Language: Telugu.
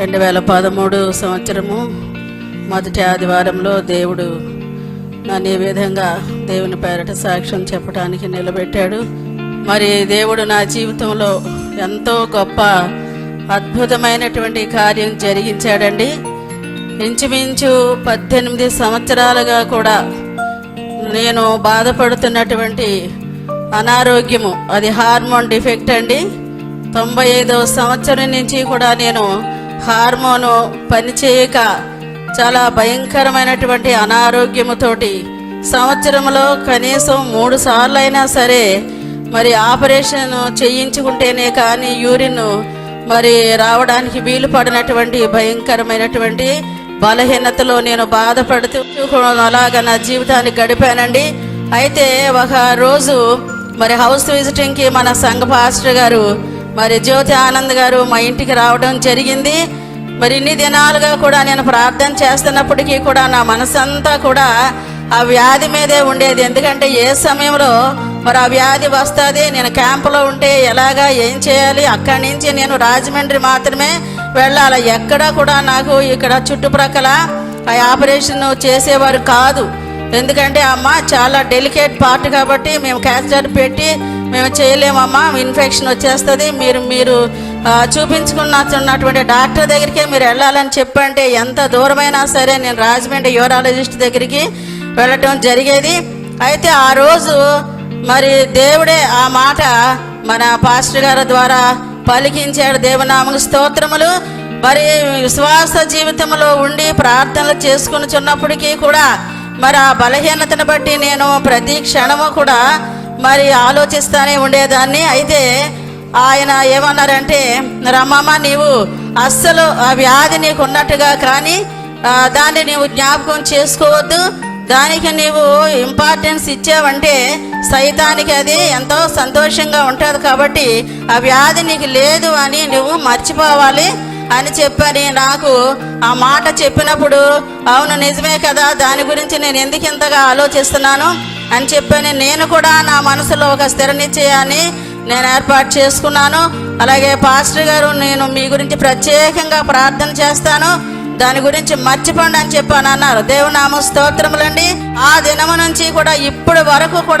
రెండు వేల పదమూడు సంవత్సరము మొదటి ఆదివారంలో దేవుడు నన్ను ఈ విధంగా దేవుని పేరట సాక్ష్యం చెప్పడానికి నిలబెట్టాడు. మరి దేవుడు నా జీవితంలో ఎంతో గొప్ప అద్భుతమైనటువంటి కార్యం జరిగించాడండి. ఇంచుమించు పద్దెనిమిది సంవత్సరాలుగా కూడా నేను బాధపడుతున్నటువంటి అనారోగ్యము అది హార్మోన్ డిఫెక్ట్ అండి. తొంభై ఐదవ సంవత్సరం నుంచి కూడా నేను హార్మోను పనిచేయక చాలా భయంకరమైనటువంటి అనారోగ్యముతోటి సంవత్సరంలో కనీసం మూడు సార్లు అయినా సరే మరి ఆపరేషన్ చేయించుకుంటేనే కానీ యూరిన్ మరి రావడానికి వీలు పడినటువంటి భయంకరమైనటువంటి బలహీనతలో నేను బాధపడుతూ అలాగా నా జీవితాన్ని గడిపానండి. అయితే ఒక రోజు మరి హౌస్ విజిటింగ్కి మన సంఘ పాస్టర్ గారు మరి జ్యోతి ఆనంద్ గారు మా ఇంటికి రావడం జరిగింది. మరి ఇన్ని దినాలుగా కూడా నేను ప్రార్థన చేస్తున్నప్పటికీ కూడా నా మనసంతా కూడా ఆ వ్యాధి మీదే ఉండేది. ఎందుకంటే ఏ సమయంలో మరి ఆ వ్యాధి వస్తుంది? నేను క్యాంపులో ఉంటే ఎలాగా ఏం చేయాలి? అక్కడి నుంచి నేను రాజమండ్రి మాత్రమే వెళ్ళాలి. ఎక్కడా కూడా నాకు ఇక్కడ చుట్టుప్రక్కల ఆ ఆపరేషన్ చేసేవారు కాదు. ఎందుకంటే అమ్మ చాలా డెలికేట్ పార్ట్ కాబట్టి మేము క్యాన్సర్ పెట్టి మేము చేయలేమమ్మా ఇన్ఫెక్షన్ వచ్చేస్తుంది. మీరు మీరు చూపించుకున్నటువంటి డాక్టర్ దగ్గరికే మీరు వెళ్ళాలని చెప్పంటే ఎంత దూరమైనా సరే నేను రాజమండ్రి యూరాలజిస్ట్ దగ్గరికి వెళ్ళటం జరిగేది. అయితే ఆ రోజు మరి దేవుడే ఆ మాట మన పాస్టర్ గారి ద్వారా పలికించాడు. దేవనామకు స్తోత్రములు. మరి విశ్వాస జీవితంలో ఉండి ప్రార్థనలు చేసుకుని చున్నప్పటికీ కూడా మరి ఆ బలహీనతను బట్టి నేను ప్రతి క్షణము కూడా మరి ఆలోచిస్తానే ఉండేదాన్ని. అయితే ఆయన ఏమన్నారంటే రమ్మమ్మ నీవు అస్సలు ఆ వ్యాధి నీకు ఉన్నట్టుగా కానీ దాన్ని నీవు జ్ఞాపకం చేసుకోవద్దు. దానికి నీవు ఇంపార్టెన్స్ ఇచ్చావంటే సైతానికి అది ఎంతో సంతోషంగా ఉంటుంది కాబట్టి ఆ వ్యాధి నీకు లేదు అని నువ్వు మర్చిపోవాలి అని చెప్పని నాకు ఆ మాట చెప్పినప్పుడు అవును నిజమే కదా దాని గురించి నేను ఎందుకు ఇంతగా ఆలోచిస్తున్నాను? అని చెప్పని నేను కూడా నా మనసులో ఒక స్థిర నిశ్చయాన్ని నేను ఏర్పాటు చేసుకున్నాను. అలాగే పాస్టర్ గారు నేను మీ గురించి ప్రత్యేకంగా ప్రార్థన చేస్తాను. దాని గురించి మర్చిపోండి అని చెప్పాను అన్నారు. దేవునామ స్తోత్రములండి. ఆ దినము నుంచి కూడా ఇప్పటి వరకు కూడా